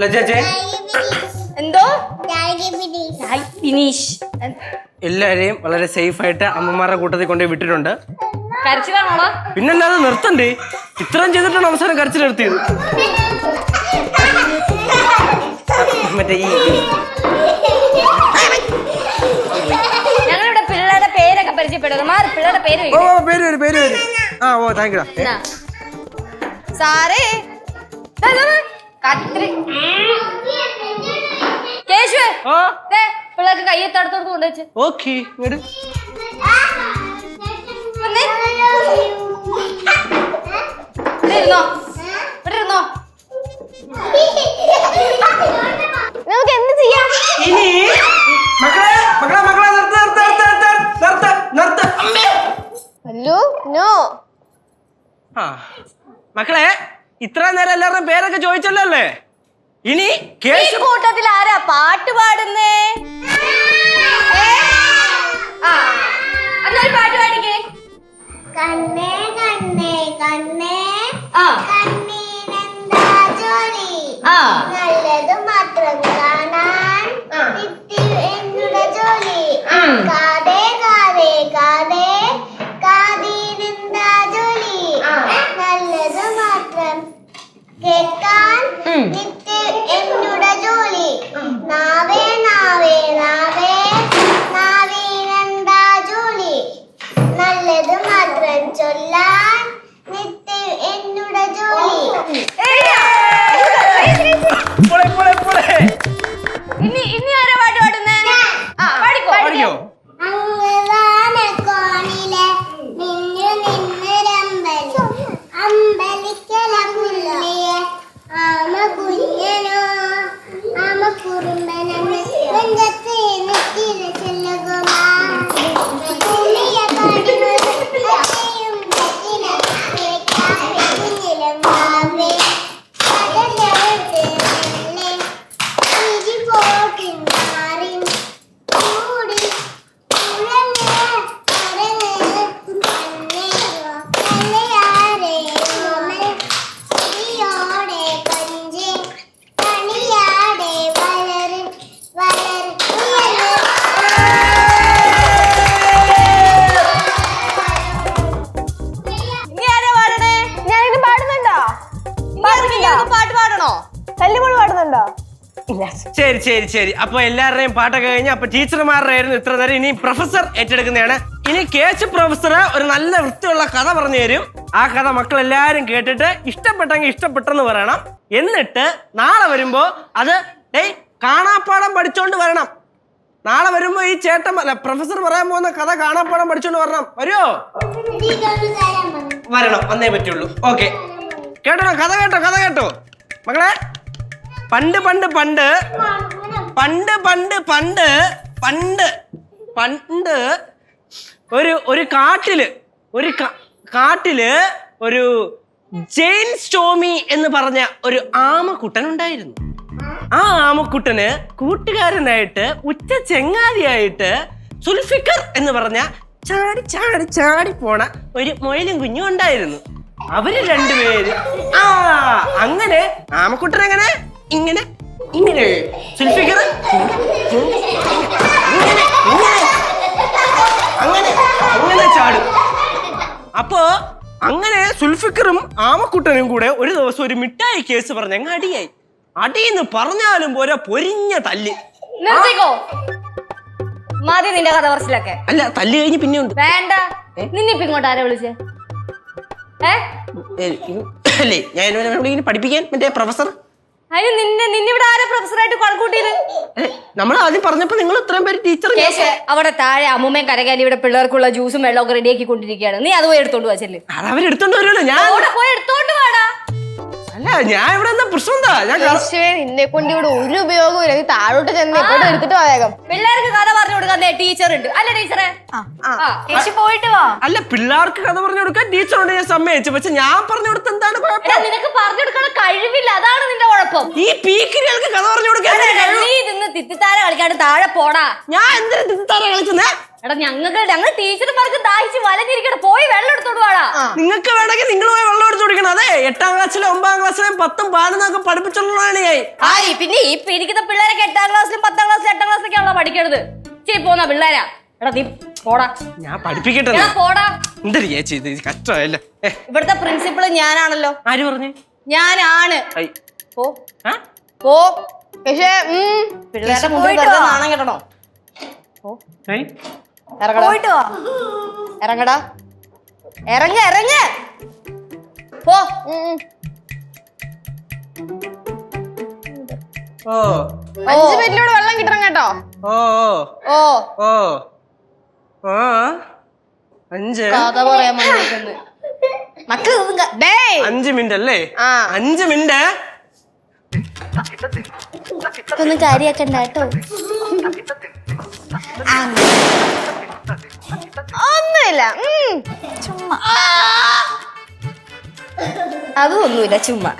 ലജ്ജേ എന്തോ? ഫിനിഷ് എല്ലാരെയും വളരെ സേഫ് ആയിട്ട് അമ്മമാരുടെ കൂട്ടത്തിൽ കൊണ്ടുപോയി വിട്ടിട്ടുണ്ട്. കരച്ചിലാണോടാ? പിന്നല്ലാതെ നിർത്തണ്ടേ? ഇത്രയും ചെയ്തിട്ടാണ് അവസാനം കരച്ചിൽ നിർത്തിയത് മറ്റേ ഈ ഞങ്ങളിവിടെ പിള്ളേരുടെ പേരൊക്കെ പരിചയപ്പെടുന്നു. മാറി പിള്ളേരുടെ പേര് ഓ ചോദിക്ക്. ഓ, പേര് വരും പേര് വരും. ആ ഓ താങ്ക് യു? സാറേ. കത്രി കേശു ദേ, പിള്ളേർക്ക് കയ്യെത്തടുത്തോട്ട് കൊണ്ടുവച്ച് ഓക്കെ നമുക്ക് എന്ത് ചെയ്യാം? ഇനി മക്കളെ മക്കളെ മക്കളെ നിർത്ത് നിർത്ത് നിർത്ത് നിർത്ത് നിർത്ത് അമ്മേ നോ. ആ. മക്കളെ ഇത്ര നേരം എല്ലാവരും പേരൊക്കെ ചോദിച്ചല്ലോ അല്ലേ? ഇനി കേസ് കൂട്ടത്തിൽ ആരാ പാട്ട് പാടുന്നേ? പാട്ട് പാടിക്കേ. കണ്ണേ കണ്ണേ കണ്ണേ. കണ്ണീനെന്താ ജോലി? നല്ലത് മാത്രം കാണാൻ. ജോലി. കല്ലുമോൾ പാടുന്നുണ്ടോ? ശരി ശരി ശരി. അപ്പൊ എല്ലാവരുടെയും പാട്ടൊക്കെ കഴിഞ്ഞ് അപ്പൊ ടീച്ചർമാരുടെ ആയിരുന്നു ഇത്ര നേരം. ഇനി പ്രൊഫസർ ഏറ്റെടുക്കുന്നതാണ്. ഇനി കേച്ച് പ്രൊഫസർ ഒരു നല്ല വൃത്തിയുള്ള കഥ പറഞ്ഞു തരും. ആ കഥ മക്കൾ എല്ലാവരും കേട്ടിട്ട് ഇഷ്ടപ്പെട്ടെങ്കിൽ ഇഷ്ടപ്പെട്ടെന്ന് പറയണം. എന്നിട്ട് നാളെ വരുമ്പോ അത് ഏയ് കാണാപ്പാടം പഠിച്ചോണ്ട് വരണം. നാളെ വരുമ്പോ ഈ ചേട്ടൻ അല്ല പ്രൊഫസർ പറയാൻ പോകുന്ന കഥ കാണാപ്പാടം പഠിച്ചോണ്ട് വരണം. വരുമോ വരണം വന്നേ പറ്റുള്ളൂ. ഓക്കെ. കേട്ടോ കഥ കേട്ടോ കഥ കേട്ടോ. മക്കളെ പണ്ട് പണ്ട് പണ്ട്. പണ്ട് പണ്ട് പണ്ട്. പണ്ട്. പണ്ട്. ഒരു ഒരു കാട്ടിൽ ഒരു കാട്ടിൽ ഒരു ജെയിൻ സ്റ്റോമി എന്ന് പറഞ്ഞ ഒരു ആമക്കുട്ടൻ ഉണ്ടായിരുന്നു. ആ ആമക്കുട്ടന് കൂട്ടുകാരനായിട്ട് ഉച്ച ചെങ്ങാതിയായിട്ട് സുൽഫിക്കർ എന്ന് പറഞ്ഞ ചാടി ചാടി ചാടി പോണ ഒരു മൊയിലും കുഞ്ഞും ഉണ്ടായിരുന്നു. അവർ രണ്ടുപേര് ആ അങ്ങനെ ആമക്കുട്ടൻ എങ്ങനെ? ഇങ്ങനെ ഇങ്ങനെ. സുൽഫിക്കർ ഇങ്ങനെ ഇങ്ങനെ അങ്ങനെ അങ്ങനെ ചാടും. അപ്പോ അങ്ങനെ സുൽഫിക്കറും ആമക്കുട്ടനും കൂടെ ഒരു ദിവസം ഒരു മിഠായി കേസ് പറഞ്ഞ അങ്ങ് അടിയായി. അടിയെന്ന് പറഞ്ഞാലും പോരാ പൊരിഞ്ഞ തല്ല്. നിർത്തിക്കോ? മതി നിന്റെ കഥ പറച്ചിലൊക്കെ. അല്ല തല്ല് കഴിഞ്ഞ് പിന്നെ ഉണ്ട് വേണ്ട. നിന്നിപ്പ ഇങ്ങോട്ട് ആരാ വിളിച്ചേ? ഏ? അല്ലേ ഞാൻ ഇവനെ ഇങ്ങനെ പഠിപ്പിക്കാൻ മറ്റേ പ്രൊഫസർ? അതിന് നിന്നെ നിന്നിവിടെ ആരാ പ്രൊഫസറായിട്ട് കണക്കൂട്ടിയത് നമ്മൾ ആദ്യം പറഞ്ഞപ്പോ നിങ്ങൾ ഇത്രയും പേര് ടീച്ചർ അവിടെ താഴെ അമ്മൂമ്മയും കരകാലി ഇവിടെ പിള്ളേർക്കുള്ള ജ്യൂസും വെള്ളമൊക്കെ റെഡിയാക്കി കൊണ്ടിരിക്കുകയാണ്. നീ അത് പോയി എടുത്തോണ്ട് വാ ചെല്ല്. അത് അവരെടുത്തോണ്ട് വരുമല്ലോ ഞാൻ അവിടെ പോയി എടുത്തോണ്ട് ഞാൻ ഇവിടെ എന്താ പ്രശ്നം എന്താ? ഞാൻ കള- നിന്നെ കൊണ്ട് ഇവിടെ ഒരു ഉപയോഗവും ഇല്ല. നീ താഴോട്ട് ചെന്ന് എപ്പോഴും എടുത്തിട്ട് വേഗം. പിള്ളേർക്ക് കഥ പറഞ്ഞു കൊടുക്കാൻ ടീച്ചർ ഉണ്ട്. അല്ലേ ടീച്ചറെ ചേച്ചി പോയിട്ട് വാ. അല്ല പിള്ളേർക്ക് കഥ പറഞ്ഞു കൊടുക്കാൻ ടീച്ചറുണ്ട് ഞാൻ സമ്മതിച്ചു. പക്ഷെ ഞാൻ പറഞ്ഞു കൊടുത്ത എന്താണ് എടാ, കുഴപ്പം നിനക്ക് പറഞ്ഞു കൊടുക്കാൻ കഴിവില്ല. അതാണ് നിന്റെ കുഴപ്പം. ഈ പീക്കിരികൾക്ക് കഥ പറഞ്ഞു കൊടുക്കാൻ എടാ, കഴിവ്? നീ ഇതിന്ന് തിത്തിത്താര കളിക്കാണ്ട് താഴെ പോടാ. ഞാൻ എന്തിനാ തിത്താറ കളിക്കുന്നേ? എടാ ഞങ്ങൾക്ക് ഞങ്ങൾ ടീച്ചർമാർക്ക് ദാഹിച്ച് വലഞ്ഞിരിക്കണം പോയി വെള്ളം എടുത്തോണ്ട് വാടാ. നിങ്ങൾക്ക് വേണമെങ്കിൽ നിങ്ങൾ പോയി വെള്ളം എടുത്ത് കുടിക്കണം. അതെ എട്ടാം ക്ലാസ്സിലെ ഒമ്പതാം ക്ലാസ്സിലും പത്തും പാടുന്നൊക്കെ പഠിപ്പിച്ചുള്ള ആയി പിന്നെ ഈ പിരിക്കുന്ന പിള്ളേരൊക്കെ എട്ടാം ക്ലാസ്സിലും പത്താം ക്ലാസ്സിലും എട്ടാം ക്ലാസ്സിലൊക്കെയാണല്ലോ പഠിക്കണത്. ഇച്ചിരി പോന്ന പിള്ളേരാ. എടാ നീ പോടാ. ഞാൻ പഠിപ്പിക്കട്ടെ എടാ പോടാ. എന്തൊരു ചേച്ചി ഇത് കഷ്ടമല്ല ഏ. ഇവിടുത്തെ പ്രിൻസിപ്പൾ ഞാനാണല്ലോ. ആര് പറഞ്ഞു? ഞാനാണ്. ഐ. പോ. ആ? പോ. പക്ഷേ ഉം, പിള്ളേരുടെ മുമ്പിൽ വെറുതെ നാണം കെട്ടണോ? ഐ? ഇറങ്ങടാ. പോയിട്ട് വാ. ഇറങ്ങടാ. ഇറങ്ങ ഇറങ്ങ. പോ. ഓ. അഞ്ച് മിനിറ്റിലൂടെ വെള്ളം കിട്ടണം കേട്ടോ. ഓ ഓ. ഓ. ഓ. അഞ്ച്. കഥ പറയാൻ മക്കൾ അഞ്ച് മിനിറ്റ് അല്ലേ അഞ്ച് മിനിറ്റ്. ഒന്നും കാര്യാക്കണ്ട കേട്ടോ. ഒന്നുമില്ല. ഉം. അതും ഒന്നുമില്ല ചുമ്മാ